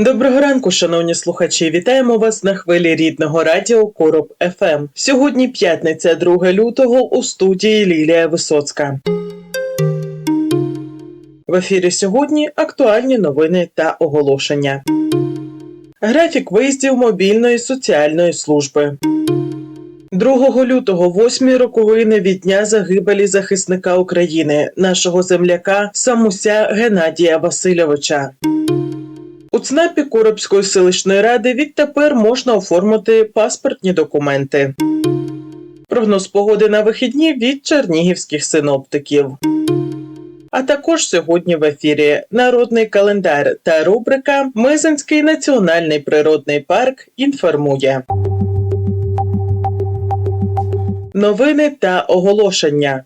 Доброго ранку, шановні слухачі. Вітаємо вас на хвилі рідного радіо Короб ФМ. Сьогодні п'ятниця, 2 лютого у студії Лілія Висоцька. В ефірі сьогодні актуальні новини та оголошення. Графік виїздів мобільної соціальної служби. 2 лютого, восьмі роковини від дня загибелі захисника України, нашого земляка Самуся Геннадія Васильовича. У ЦНАПі Коробської селищної ради відтепер можна оформити паспортні документи. Прогноз погоди на вихідні від чернігівських синоптиків. А також сьогодні в ефірі Народний календар та рубрика Мизинський національний природний парк інформує. Новини та оголошення.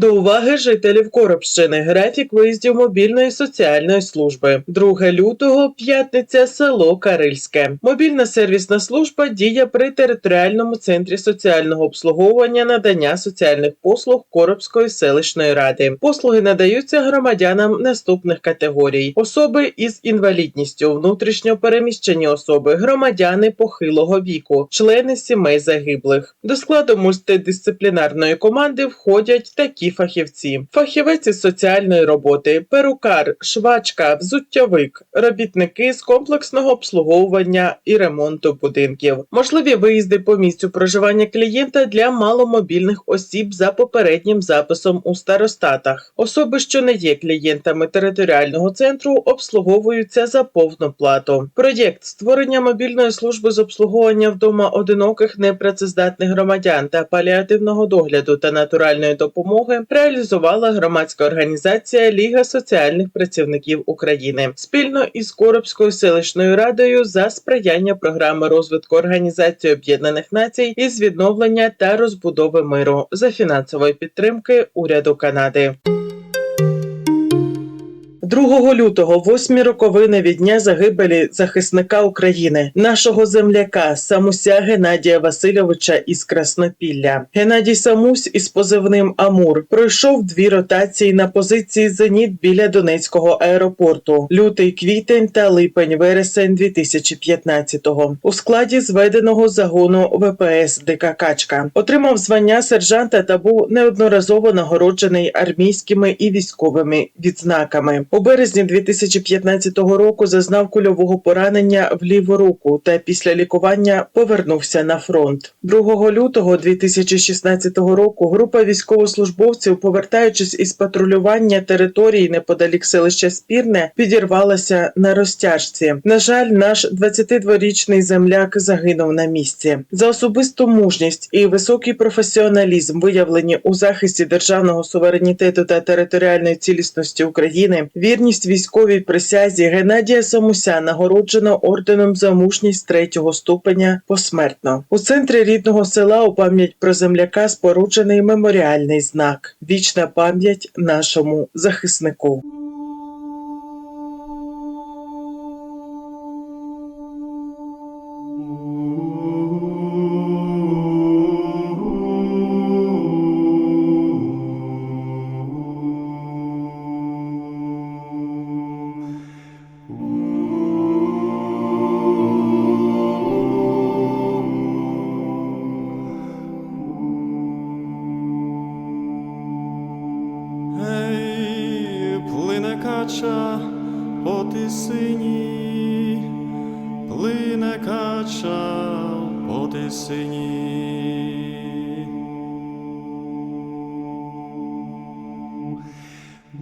До уваги жителів Коробщини графік виїздів мобільної соціальної служби. 2 лютого, п'ятниця, село Карильське. Мобільна сервісна служба діє при територіальному центрі соціального обслуговування надання соціальних послуг Коробської селищної ради. Послуги надаються громадянам наступних категорій: особи із інвалідністю, внутрішньо переміщені особи, громадяни похилого віку, члени сімей загиблих. До складу мультидисциплінарної команди входять такі фахівці: фахівець із соціальної роботи, перукар, швачка, взуттєвик, робітники з комплексного обслуговування і ремонту будинків, можливі виїзди по місцю проживання клієнта для маломобільних осіб за попереднім записом у старостатах. Особи, що не є клієнтами територіального центру, обслуговуються за повну плату. Проєкт створення мобільної служби з обслуговування вдома одиноких непрацездатних громадян та паліативного догляду та натуральної допомоги реалізувала громадська організація Ліга соціальних працівників України спільно із Коробською селищною радою за сприяння програми розвитку Організації Об'єднаних Націй із відновлення та розбудови миру за фінансової підтримки уряду Канади. 2 лютого, восьмі роковини від дня загибелі захисника України, нашого земляка Самуся Геннадія Васильовича із Краснопілля. Геннадій Самусь із позивним Амур пройшов дві ротації на позиції Зеніт біля Донецького аеропорту. Лютий квітень та липень вересень 2015-го. У складі зведеного загону ВПС ДК Качка отримав звання сержанта та був неодноразово нагороджений армійськими і військовими відзнаками. У березні 2015 року зазнав кульового поранення в ліву руку та після лікування повернувся на фронт. 2 лютого 2016 року група військовослужбовців, повертаючись із патрулювання території неподалік селища Спірне, підірвалася на розтяжці. На жаль, наш 22-річний земляк загинув на місці. За особисту мужність і високий професіоналізм, виявлені у захисті державного суверенітету та територіальної цілісності України, вірність військовій присязі Геннадія Самуся нагороджено орденом за мужність третього ступеня посмертно. У центрі рідного села у пам'ять про земляка споруджений меморіальний знак. Вічна пам'ять нашому захиснику.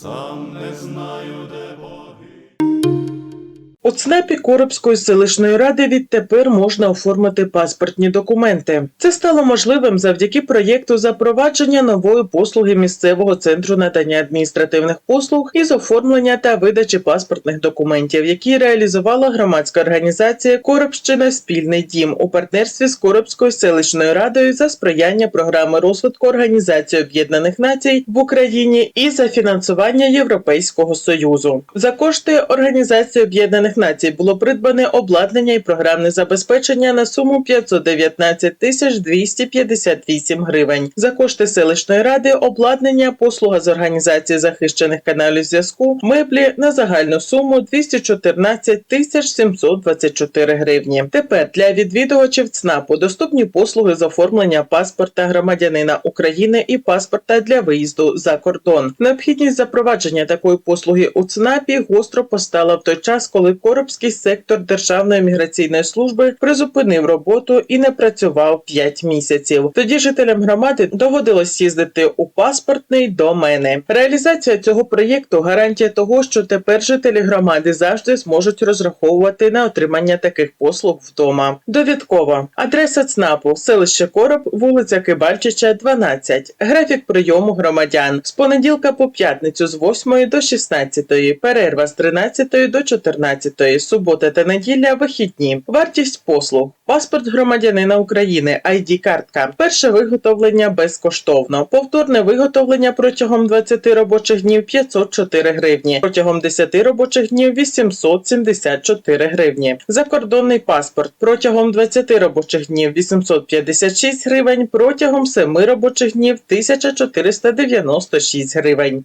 Сам не знаю, де. У ЦНАПі Коробської селищної ради відтепер можна оформити паспортні документи. Це стало можливим завдяки проєкту запровадження нової послуги місцевого центру надання адміністративних послуг із оформлення та видачі паспортних документів, які реалізувала громадська організація Коробщина Спільний дім у партнерстві з Коробською селищною радою за сприяння програми розвитку Організації Об'єднаних Націй в Україні і за фінансування Європейського союзу. За кошти Організації Об'єднаних Націй було придбане обладнання і програмне забезпечення на суму 519 тисяч 258 гривень. За кошти селищної ради обладнання, послуга з організації захищених каналів зв'язку, меблі на загальну суму 214 тисяч 724 гривні. Тепер для відвідувачів ЦНАПу доступні послуги з оформлення паспорта громадянина України і паспорта для виїзду за кордон. Необхідність запровадження такої послуги у ЦНАПі гостро постала в той час, коли Коробський сектор Державної міграційної служби призупинив роботу і не працював 5 місяців. Тоді жителям громади доводилось їздити у паспортний до мене. Реалізація цього проєкту гарантія того, що тепер жителі громади завжди зможуть розраховувати на отримання таких послуг вдома. Довідково адреса ЦНАПу, селище Короб, вулиця Кибальчича, 12. Графік прийому громадян з понеділка по п'ятницю з 8 до 16, перерва з 13 до 14, субота та неділя вихідні. Вартість послуг. Паспорт громадянина України, ID-картка. Перше виготовлення безкоштовно. Повторне виготовлення протягом 20 робочих днів 504 гривні. Протягом 10 робочих днів 874 гривні. Закордонний паспорт протягом 20 робочих днів 856 гривень. Протягом 7 робочих днів 1496 гривень.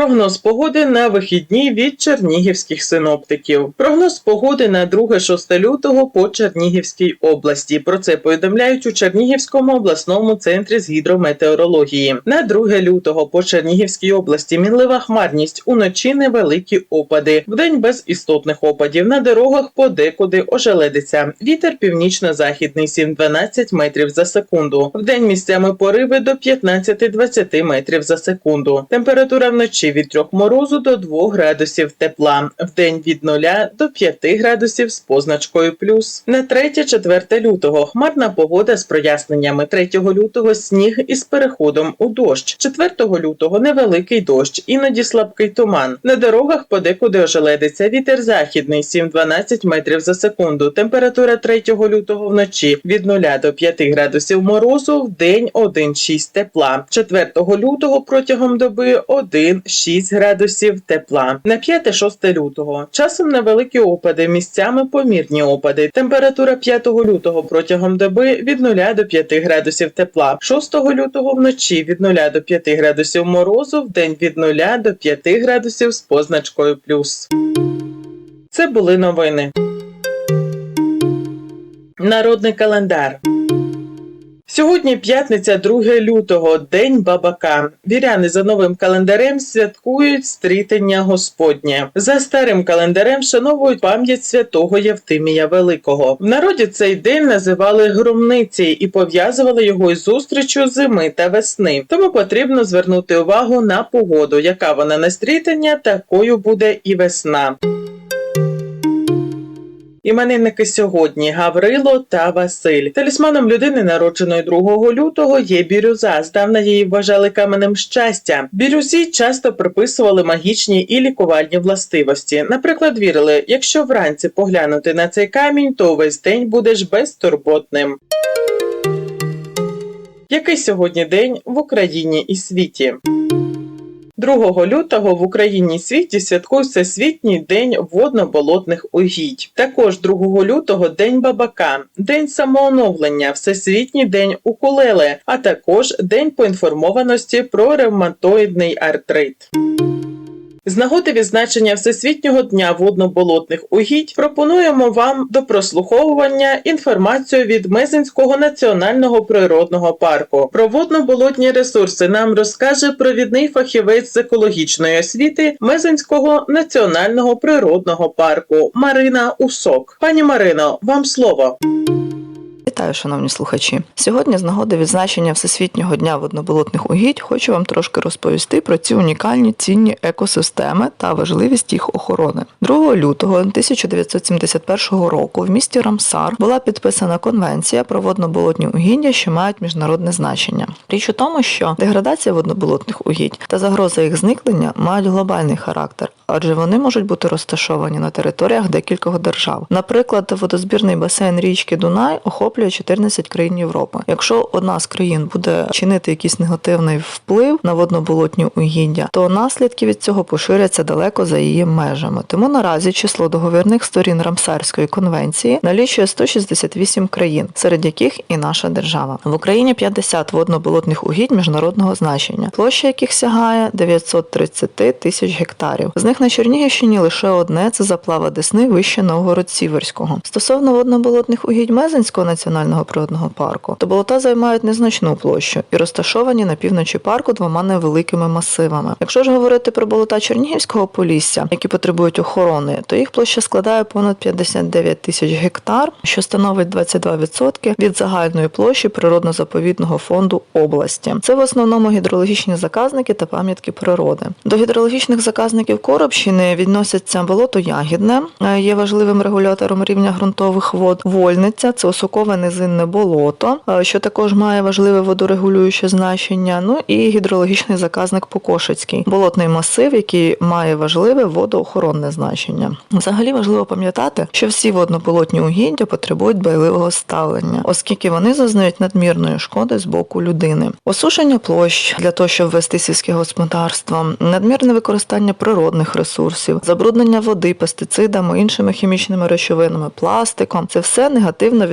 Прогноз погоди на вихідні від чернігівських синоптиків. Прогноз погоди на 2-6 лютого по Чернігівській області. Про це повідомляють у Чернігівському обласному центрі з гідрометеорології. На 2 лютого по Чернігівській області мінлива хмарність. Уночі невеликі опади. Вдень без істотних опадів. На дорогах подекуди ожеледиться. Вітер північно-західний 7-12 метрів за секунду. Вдень місцями пориви до 15-20 метрів за секунду. Температура вночі від 3 морозу до 2 градусів тепла. Вдень від 0 до 5 градусів з позначкою плюс. На 3-4 лютого хмарна погода з проясненнями. 3 лютого сніг із переходом у дощ. 4 лютого невеликий дощ, іноді слабкий туман. На дорогах подекуди ожеледиться. Вітер західний 7-12 метрів за секунду. Температура 3 лютого вночі від 0 до 5 градусів морозу, в день 1-6 тепла. 4 лютого протягом доби 1-6 градусів тепла. На 5-6 лютого часом невеликі опади, місцями помірні опади. Температура 5 лютого протягом доби від 0 до 5 градусів тепла. 6 лютого вночі від 0 до 5 градусів морозу, в день від 0 до 5 градусів з позначкою плюс. Це були новини. Народний календар. Сьогодні п'ятниця 2 лютого, День Бабака. Віряни за новим календарем святкують стрітення Господнє. За старим календарем вшановують пам'ять святого Євтимія Великого. В народі цей день називали громниці і пов'язували його із зустрічю зими та весни. Тому потрібно звернути увагу на погоду, яка вона на стрітення, такою буде і весна. Іменинники сьогодні Гаврило та Василь. Талісманом людини, народженої 2 лютого, є бірюза. Здавна її вважали каменем щастя. Бірюзі часто приписували магічні і лікувальні властивості. Наприклад, вірили, якщо вранці поглянути на цей камінь, то весь день будеш безтурботним. Який сьогодні день в Україні і світі? 2 лютого в Україні і світі святкують Всесвітній день водно-болотних угідь. Також 2 лютого День бабака, День самооновлення, Всесвітній день укулеле, а також День поінформованості про ревматоїдний артрит. З нагоди відзначення Всесвітнього дня водно-болотних угідь пропонуємо вам до прослуховування інформацію від Мезенського національного природного парку. Про водно-болотні ресурси нам розкаже провідний фахівець з екологічної освіти Мезенського національного природного парку Марина Усок. Пані Марино, вам слово. Вітаю, шановні слухачі. Сьогодні, з нагоди відзначення Всесвітнього дня водноболотних угідь, хочу вам трошки розповісти про ці унікальні цінні екосистеми та важливість їх охорони. 2 лютого 1971 року в місті Рамсар була підписана конвенція про водноболотні угіддя, що мають міжнародне значення. Річ у тому, що деградація водноболотних угідь та загроза їх зникнення мають глобальний характер, адже вони можуть бути розташовані на територіях декількох держав. Наприклад, водозбірний басейн річки Дунай охоплює 14 країн Європи. Якщо одна з країн буде чинити якийсь негативний вплив на водноболотні угіддя, то наслідки від цього поширяться далеко за її межами. Тому наразі число договірних сторін Рамсарської конвенції налічує 168 країн, серед яких і наша держава. В Україні 50 водноболотних угідь міжнародного значення, площа яких сягає 930 тисяч гектарів. З них на Чернігівщині лише одне це заплава Десни вище Новгород-Сіверського. Стосовно водноболотних угідь Мезенського національного природного парку, то болота займають незначну площу і розташовані на півночі парку двома невеликими масивами. Якщо ж говорити про болота Чернігівського полісся, які потребують охорони, то їх площа складає понад 59 тисяч гектар, що становить 22% від загальної площі природно-заповідного фонду області. Це в основному гідрологічні заказники та пам'ятки природи. До гідрологічних заказників Коробщини відносяться болото Ягідне, е, є важливим регулятором рівня ґрунтових вод. Вольниця це осукове низинне болото, е, що також має важливе водорегулююче значення. Ну і гідрологічний заказник Покошицький, болотний масив, який має важливе водоохоронне значення. Взагалі важливо пам'ятати, що всі водноболотні угіддя потребують байливого ставлення, оскільки вони зазнають надмірної шкоди з боку людини. Осушення площ для того, щоб вести сільське господарство, надмірне використання природних ресурсів, забруднення води пестицидами, іншими хімічними речовинами, пластиком це все негативно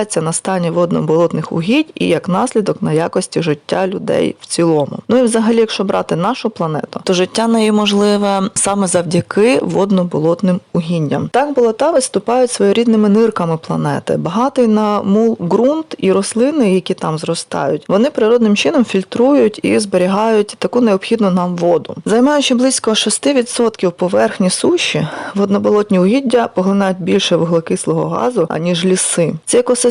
відображається на стані водно-болотних угідь і як наслідок на якості життя людей в цілому. Ну і взагалі, якщо брати нашу планету, то життя неї можливе саме завдяки водно-болотним угіддям. Так болота виступають своєрідними нирками планети, багатий на мул ґрунт і рослини, які там зростають. Вони природним чином фільтрують і зберігають таку необхідну нам воду. Займаючи близько 6% поверхні суші, водноболотні угіддя поглинають більше вуглекислого газу, аніж ліси. Ці екосистеми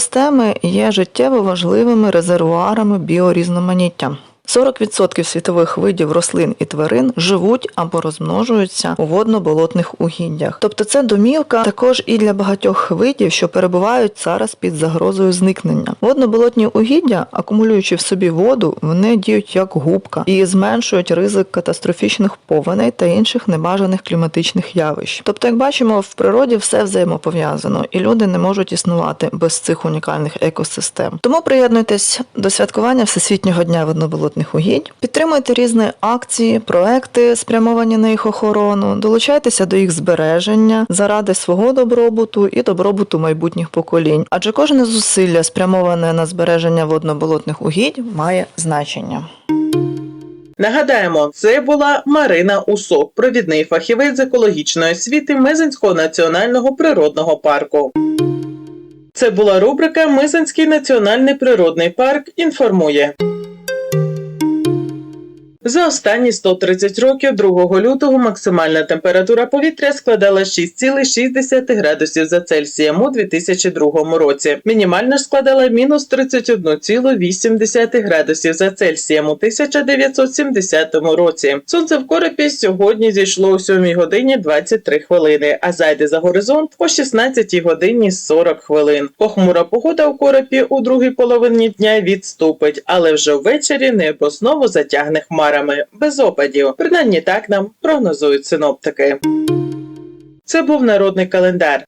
є життєво важливими резервуарами біорізноманіття. 40% світових видів рослин і тварин живуть або розмножуються у водно-болотних угіддях. Тобто це домівка також і для багатьох видів, що перебувають зараз під загрозою зникнення. Водно-болотні угіддя, акумулюючи в собі воду, вони діють як губка і зменшують ризик катастрофічних повеней та інших небажаних кліматичних явищ. Тобто, як бачимо, в природі все взаємопов'язано, і люди не можуть існувати без цих унікальних екосистем. Тому приєднуйтесь до святкування Всесвітнього дня водноболотних угідь, підтримуйте різні акції, проекти, спрямовані на їх охорону, долучайтеся до їх збереження заради свого добробуту і добробуту майбутніх поколінь. Адже кожне зусилля, спрямоване на збереження водноболотних угідь, має значення. Нагадаємо, це була Марина Усок, провідний фахівець з екологічної освіти Мезенського національного природного парку. Це була рубрика Мизинський національний природний парк інформує. За останні 130 років 2 лютого максимальна температура повітря складала 6,6 градусів за Цельсієм у 2002 році. Мінімальна ж складала мінус 31,8 градусів за Цельсієм у 1970 році. Сонце в Коропі сьогодні зійшло о 7 годині 23 хвилини, а зайде за горизонт о 16 годині 40 хвилин. Похмура погода в Коропі у другій половині дня відступить, але вже ввечері небо знову затягне хмарами без опадів. Принаймні так нам прогнозують синоптики. Це був народний календар.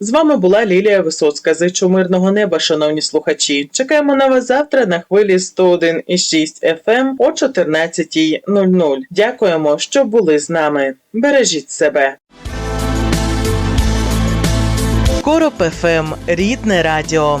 З вами була Лілія Висоцька. Зичу мирного неба, шановні слухачі. Чекаємо на вас завтра на хвилі 101,6 FM о 14.00. Дякуємо, що були з нами. Бережіть себе. Короб ФМ. Рідне радіо.